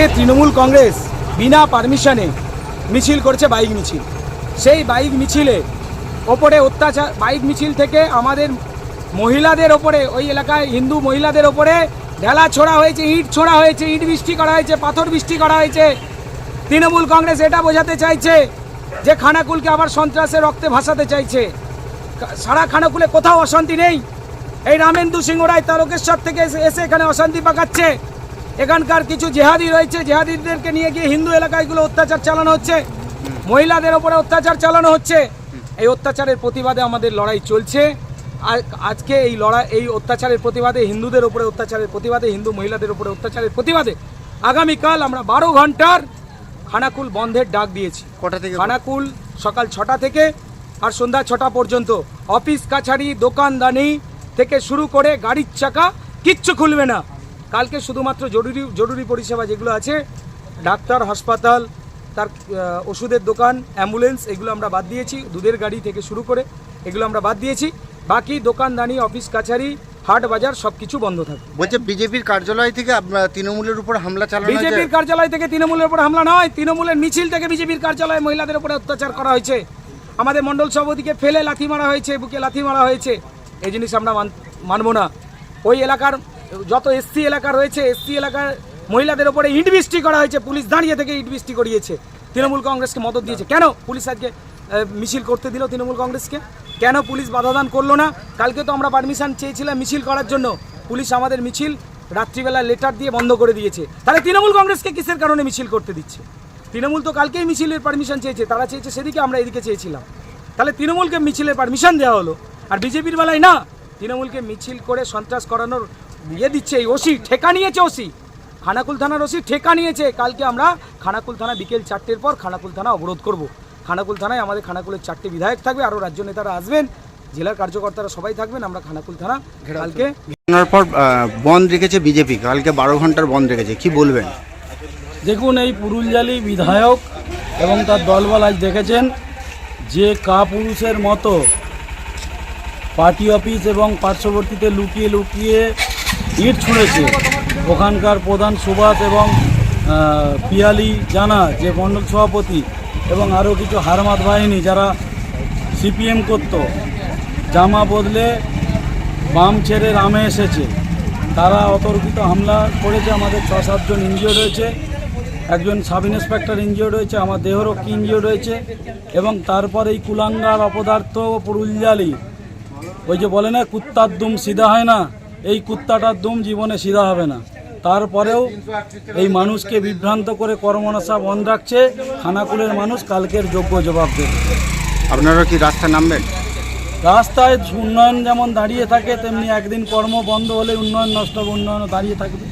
আজকে তৃণমূল কংগ্রেস বিনা পারমিশনে মিছিল করছে বাইক মিছিল। সেই বাইক মিছিলে ওপরে অত্যাচার, বাইক মিছিল থেকে আমাদের মহিলাদের ওপরে, ওই এলাকায় হিন্দু মহিলাদের ওপরে ঢেলা ছোড়া হয়েছে, ইট ছোড়া হয়েছে, ইট বৃষ্টি করা হয়েছে, পাথর বৃষ্টি করা হয়েছে। তৃণমূল কংগ্রেস এটা বোঝাতে চাইছে যে খানাকুলকে আবার সন্ত্রাসের রক্তে ভাসাতে চাইছে। সারা খানাকুলে কোথাও অশান্তি নেই। এই রামেন্দু সিংহ রায় তারকেশ্বর থেকে এসে এসে এখানে অশান্তি পাকাচ্ছে। এখানকার কিছু জেহাদি রয়েছে জেহাদিদেরকে নিয়ে গিয়ে হিন্দু এলাকাগুলো অত্যাচার চালানো হচ্ছে। মহিলাদের ওপরে অত্যাচার চালানো হচ্ছে। এই অত্যাচারের প্রতিবাদে আমাদের লড়াই চলছে। আর আজকে এই লড়াই এই অত্যাচারের প্রতিবাদে হিন্দুদের ওপরে অত্যাচারের প্রতিবাদে হিন্দু মহিলাদের ওপরে অত্যাচারের প্রতিবাদে আগামীকাল আমরা বারো ঘণ্টার খানাকুল বন্ধের ডাক দিয়েছি। কটা থেকে? খানাকুল সকাল ছটা থেকে আর সন্ধ্যা ছটা পর্যন্ত। অফিস কাছারি দোকানদানি থেকে শুরু করে গাড়ির চাকা কিচ্ছু খুলবে না। কালকে শুধুমাত্র জরুরি জরুরি পরিষেবা যেগুলো আছে ডাক্তার হাসপাতাল তার ওষুধের দোকান অ্যাম্বুলেন্স এগুলো আমরা বাদ দিয়েছি দুধের গাড়ি থেকে শুরু করে এগুলো আমরা বাদ দিয়েছি। বাকি দোকানদানি অফিস কাছারি হাট বাজার সব কিছু বন্ধ থাকবে। বলছে বিজেপির কার্যালয় থেকে তৃণমূলের উপর হামলা চালানো বিজেপির কার্যালয় থেকে তৃণমূলের উপর হামলা নয় তৃণমূলের মিছিল থেকে বিজেপির কার্যালয়ে মহিলাদের উপরে অত্যাচার করা হয়েছে। আমাদের মণ্ডল সভাপতিকে ফেলে লাথি মারা হয়েছে বুকে লাথি মারা হয়েছে। এই জিনিস আমরা মান- মানবো না। ওই এলাকার যত এসসি এলাকা রয়েছে এসসি এলাকার মহিলাদের উপরে ইট বৃষ্টি করা হয়েছে, পুলিশ দাঁড়িয়ে থেকে ইট বৃষ্টি করিয়েছে। তৃণমূল কংগ্রেসকে মদত দিয়েছে। কেন পুলিশ আজকে মিছিল করতে দিল তৃণমূল কংগ্রেসকে? কেন পুলিশ বাধাদান করল না? কালকে তো আমরা পারমিশন চেয়েছিলাম মিছিল করার জন্য। পুলিশ আমাদের মিছিল রাত্রিবেলা লেটার দিয়ে বন্ধ করে দিয়েছে। তাহলে তৃণমূল কংগ্রেসকে কিসের কারণে মিছিল করতে দিচ্ছে? তৃণমূল তো কালকেই মিছিলের পারমিশন চেয়েছে। তারা চেয়েছে সেদিকে আমরা এদিকে চেয়েছিলাম। তাহলে তৃণমূলকে মিছিলের পারমিশন দেওয়া হলো। আর বিজেপির বেলায় না, তৃণমূলকে মিছিল করে সন্ত্রাস করানোর ইয়ে দিচ্ছে এই ওসি ঠেকা নিয়েছে ওসি। খানাকুল থানার ওসি ঠেকা নিয়েছে। কালকে আমরা খানাকুল থানা বিকেল চারটের পর খানাকুল থানা অবরোধ করব। খানাকুল থানায় আমাদের খানাকুলের চারটে বিধায়ক থাকবে আরও রাজ্য নেতারা আসবেন। জেলার কার্যকর্তারা সবাই থাকবেন আমরা খানাকুল থানা কালকে ঘটনার পর বন্ধ রেখেছে বিজেপি কালকে বারো ঘণ্টার বন্ধ রেখেছে কি বলবেন? দেখুন এই পুরুলজালি বিধায়ক এবং তার দলবল আজ দেখেছেন যে কাপুরুষের মতো পার্টি অফিস এবং পার্শ্ববর্তীতে লুকিয়ে লুকিয়ে ইট ছুঁড়েছে। ওখানকার প্রধান সুভাষ এবং পিয়ালি জানা যে মণ্ডল সভাপতি এবং আরও কিছু হারমাত বাহিনী যারা সিপিএম করত, জামা বদলে বাম ছেড়ে রামে এসেছে। তারা অতর্কিত হামলা করেছে, আমাদের ছ সাতজন ইনজিওর্ড রয়েছে একজন সাব ইন্সপেক্টর ইনজিওর্ড রয়েছে আমার দেহরক্ষী ইনজিওর্ড রয়েছে এবং তারপর এই কুলাঙ্গার অপদার্থ পুরুলজালি ওই যে বলে না কুত্তার দুম সিধা হয় না এই কুত্তাটার দুম জীবনে সিধা হবে না। তারপরেও এই মানুষকে বিভ্রান্ত করে কর্মনাশা বন্ধ রাখছে খানাকুলের মানুষ কালকের যোগ্য জবাব দেবে। আপনারা কি রাস্তা নামবেন? রাস্তায় উন্নয়ন যেমন দাঁড়িয়ে থাকে তেমনি একদিন কর্ম বন্ধ হলে উন্নয়ন নষ্ট উন্নয়ন উন্নয়নও দাঁড়িয়ে থাকবে।